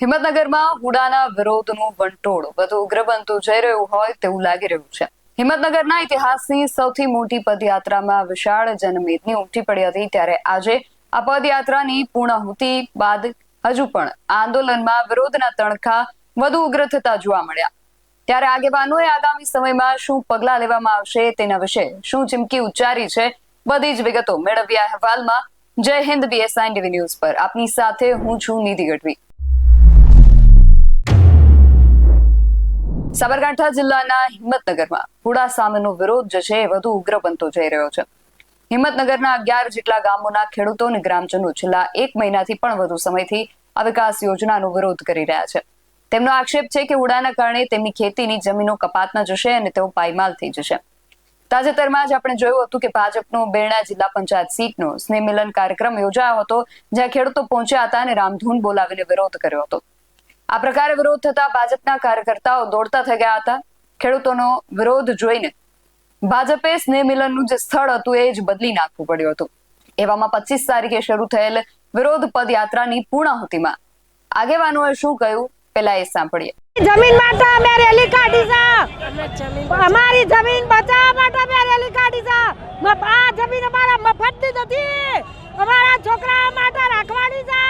હિંમતનગરમાં હુડાના વિરોધનું વંટોળ. વધુ ઉગ્ર બનતું જઈ રહ્યું હોય તેવું લાગી રહ્યું છે. હિંમતનગરના ઇતિહાસની સૌથી મોટી પદયાત્રામાં વિશાળ જનમેદની ઉમટી પડી હતી ત્યારે આજે આ પદયાત્રાની પૂર્ણાહુતિ બાદ હજુ પણ આંદોલનમાં વિરોધના તણખા વધુ ઉગ્ર થતા જોવા મળ્યા. ત્યારે આગેવાનોએ આગામી સમયમાં શું પગલાં લેવામાં આવશે તેના વિશે શું ચીમકી ઉચ્ચારી છે, બધી જ વિગતો મેળવ્યા અહેવાલમાં. જય હિન્દ બીએસઆઈ ટીવી ન્યૂઝ પર. આપની સાથે હું છું નિધિ ગઢવી. સાબરકાંઠા જિલ્લાના હિંમતનગરમાં હુડા સામેનો વિરોધ જે છે વધુ ઉગ્ર બનતો જઈ રહ્યો છે. હિંમતનગરના અગિયાર જેટલા ગામોના ખેડૂતો અને ગ્રામજનો છેલ્લા એક મહિનાથી પણ વધુ સમયથી આ વિકાસ યોજનાનો વિરોધ કરી રહ્યા છે. તેમનો આક્ષેપ છે કે હુડાના કારણે તેમની ખેતીની જમીનો કપાતમાં જશે અને તેઓ પાયમાલ થઈ જશે. તાજેતરમાં જ આપણે જોયું હતું કે ભાજપનો બેરણા જિલ્લા પંચાયત સીટનો સ્નેહ મિલન કાર્યક્રમ યોજાયો હતો, જ્યાં ખેડૂતો પહોંચ્યા હતા અને રામધૂન બોલાવીને વિરોધ કર્યો હતો. આ પ્રકારે વિરોધ થતા ભાજપના કાર્યકર્તાઓ દોડતા થઈ ગયા હતા. ખેડૂતોનો વિરોધ જોઈને ભાજપે સ્નેહ મિલનનું જે સ્થળ હતું એ જ બદલી નાખવું પડ્યું હતું. એવામાં પચીસ તારીખે શરૂ થયેલ વિરોધ પદયાત્રાની પૂર્ણાહુતિમાં આગેવાનોએ શું કહ્યું પેલા એ સાંભળીએ. જમીન માટે અમે રેલી કાઢી છે. અમારી જમીન બચાવવા માટે અમે રેલી કાઢી છે. આ જમીન અમારા મફતની નથી અમારા છોકરા માટે રાખવાની છે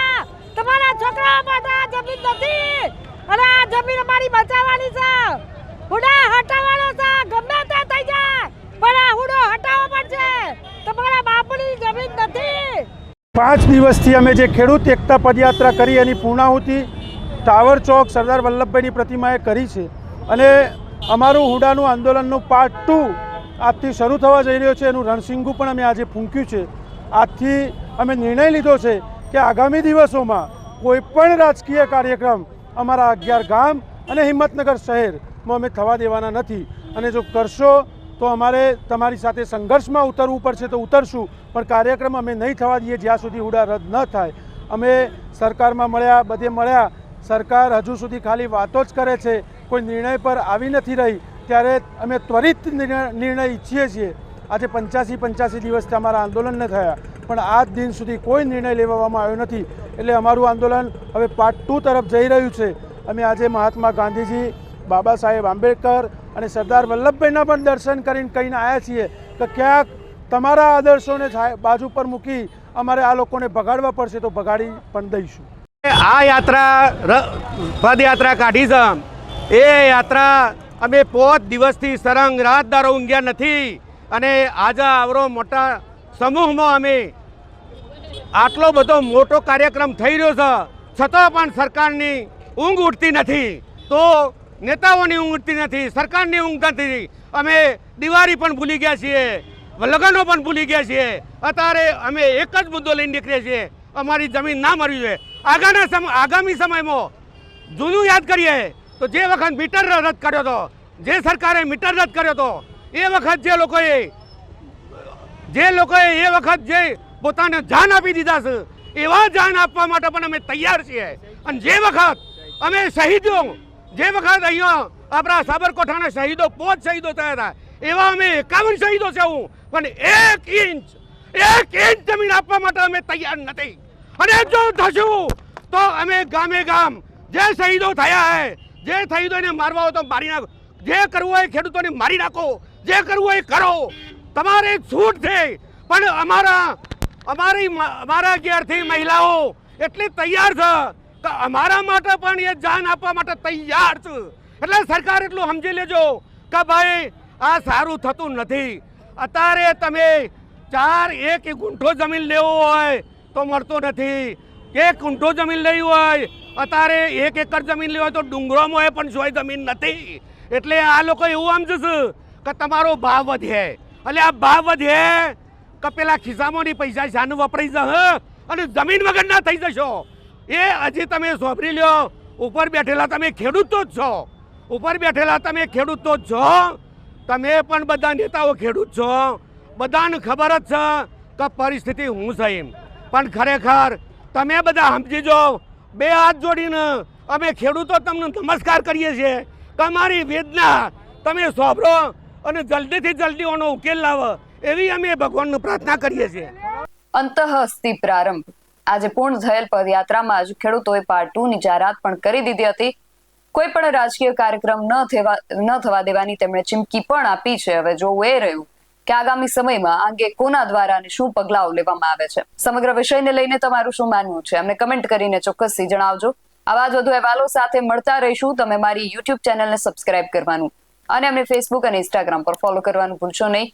તમારા છોકરા માટે આ જમીન નથી અને આ જમીન અમારી બચાવવાની છે. હુડા હટાવવાનો છે. ગમે તે થઈ જાય. પણ આ હુડો હટાવવો પડશે. તમારા બાપુની જમીન નથી. પાંચ દિવસથી અમે જે ખેડૂત એકતા પદયાત્રા કરી એની પૂર્ણાહુતિ ટાવર ચોક સરદાર વલ્લભભાઈની પ્રતિમાએ કરી છે. અને અમારું હુડાનું આંદોલનનું પાર્ટ ટુ આજથી શરૂ થવા જઈ રહ્યો છે. એનું રણસિંગુ પણ અમે આજે ફૂંક્યું છે. આજથી અમે નિર્ણય લીધો છે કે આગામી દિવસોમાં કોઈ પણ રાજકીય કાર્યક્રમ અમારા અગિયાર ગામ અને હિંમતનગર શહેરમાં અમે થવા દેવાના નથી. અને જો કરશો તો અમારે તમારી સાથે સંઘર્ષમાં ઉતરવું પડશે તો ઉતરશું, પણ કાર્યક્રમ અમે નહીં થવા દઈએ જ્યાં સુધી હુડા રદ ન થાય. અમે સરકારમાં મળ્યા, બધે મળ્યા. સરકાર હજુ સુધી ખાલી વાતો જ કરે છે. કોઈ નિર્ણય પર આવી નથી રહી. ત્યારે અમે ત્વરિત નિર્ણય ઈચ્છીએ છીએ. આજે પંચ્યાસી પંચ્યાસી દિવસથી અમારા આંદોલન ન થયા. પણ આજ દિન સુધી કોઈ નિર્ણય લેવામાં આવ્યો નથી. એટલે અમારું આંદોલન હવે પાર્ટ ટુ તરફ જઈ રહ્યું છે. અમે આજે મહાત્મા ગાંધીજી, બાબા સાહેબ આંબેડકર અને સરદાર વલ્લભભાઈના પણ દર્શન કરીને કહીને આવ્યા છીએ કે ક્યાંક તમારા આદર્શોને બાજુ પર મૂકી અમારે આ લોકોને ભગાડવા પડશે તો ભગાડી પણ દઈશું. આ યાત્રા પદયાત્રા કાઢી છે એ યાત્રા અમે પોત દિવસથી સરંગ રાતદારો ઊંઘ્યા નથી અને આજે આવરો મોટા સમૂહમાં અમે આટલો બધો મોટો કાર્યક્રમ થઈ રહ્યો છે, છતાં પણ સરકારની ઊંઘ ઉઠતી નથી. તો નેતાઓની ઊંઘ ઉઠતી નથી, સરકારની ઊંઘ નથી. અમે દિવાળી પણ ભૂલી ગયા છીએ, લગ્નો પણ ભૂલી ગયા છીએ. અત્યારે અમે એક જ મુદ્દો લઈને નીકળીએ છીએ, અમારી જમીન ના મરવી જોઈએ. આગળના સમય આગામી સમયમાં જૂનું યાદ કરીએ, તો જે વખત મીટર રદ કર્યો હતો, જે સરકારે મીટર રદ કર્યો હતો, એ વખત જે લોકોએ જે લોકોએ એ વખત જે પોતાને જાન આપી દીધા છે. એવા જાન આપવા માટે પણ અમે તૈયાર છીએ. અને જે વખત અમે શહીદો, જે વખત અહીંયા આપણા સાબરકોઠાના શહીદો, પોચ શહીદો થયા હતા, એવા અમે એકાવન શહીદો છે હું. પણ એક ઇંચ એક ઇંચ જમીન આપવા માટે અમે તૈયાર નથી. અને જો થશું, તો અમે ગામે ગામ જે શહીદો થયા હે, જે શહીદોને મારવા હોય તો મારી નાખો. જે કરવું હોય ખેડૂતોને મારી નાખો. જે કરવું હોય કરો. તમારે છૂટ છે. પણ અમારા અમારી અમારા ઘેરથી મહિલાઓ એટલી તૈયાર છે કે અમારા માટે પણ એ જાન આપવા માટે તૈયાર છે. એટલે સરકાર એટલું સમજી લેજો કે ભાઈ, આ સારું થતું નથી. અત્યારે તમે ચાર એક ગુંઠો જમીન લેવો હોય તો મળતો નથી. એક ગુંઠો જમીન લેવી હોય, અત્યારે એક એકર જમીન લેવી હોય તો ડુંગરોમાં હોય પણ જોઈ જમીન નથી. એટલે આ લોકો એવું સમજશે કે તમારો ભાવ વધે. એટલે આ ભાવ વધે કે પેલા ખિસ્સામાંની પૈસા શાનું વપરાઈ જશે અને જમીન વગર ના થઈ જશો. એ હજી તમે સોંપરી લ્યો. ઉપર બેઠેલા તમે ખેડૂતો જ છો. ઉપર બેઠેલા તમે ખેડૂતો જ છો. તમે પણ બધા નેતાઓ ખેડૂત છો. બધાને ખબર જ છે કે પરિસ્થિતિ હું છે એમ. પણ ખરેખર તમે બધા સમજી જાઓ, બે હાથ જોડીને અમે ખેડૂતો તમને નમસ્કાર કરીએ છીએ કે અમારી વેદના તમે સોંભળો અને જલ્દીથી જલ્દી આનો ઉકેલ લાવો. એવી અમે ભગવાનનું પ્રાર્થના કરીએ છીએ. અંતઃ પ્રારંભ. આજે પૂર્ણ થયેલ પદયાત્રામાં જ ખેડૂતોએ પાર્ટ ટુ ની જાહેરાત પણ કરી દીધી હતી. કોઈ પણ રાજકીય કાર્યક્રમ ન થવા ન થવા દેવાની તેમણે ચીમકી પણ આપી છે. હવે જોવું એ રહ્યું કે આગામી સમયમાં આ અંગે કોના દ્વારા અને શું પગલાઓ લેવામાં આવે છે. સમગ્ર વિષયને લઈને તમારું શું માનવું છે? અમને કમેન્ટ કરીને ચોક્કસથી જણાવજો. આવા જ વધુ અહેવાલો સાથે મળતા રહીશું. તમે મારી યુટ્યુબ ચેનલને સબસ્ક્રાઇબ કરવાનું અને અમને ફેસબુક અને ઇન્સ્ટાગ્રામ પર ફોલો કરવાનું ભૂલશો નહીં.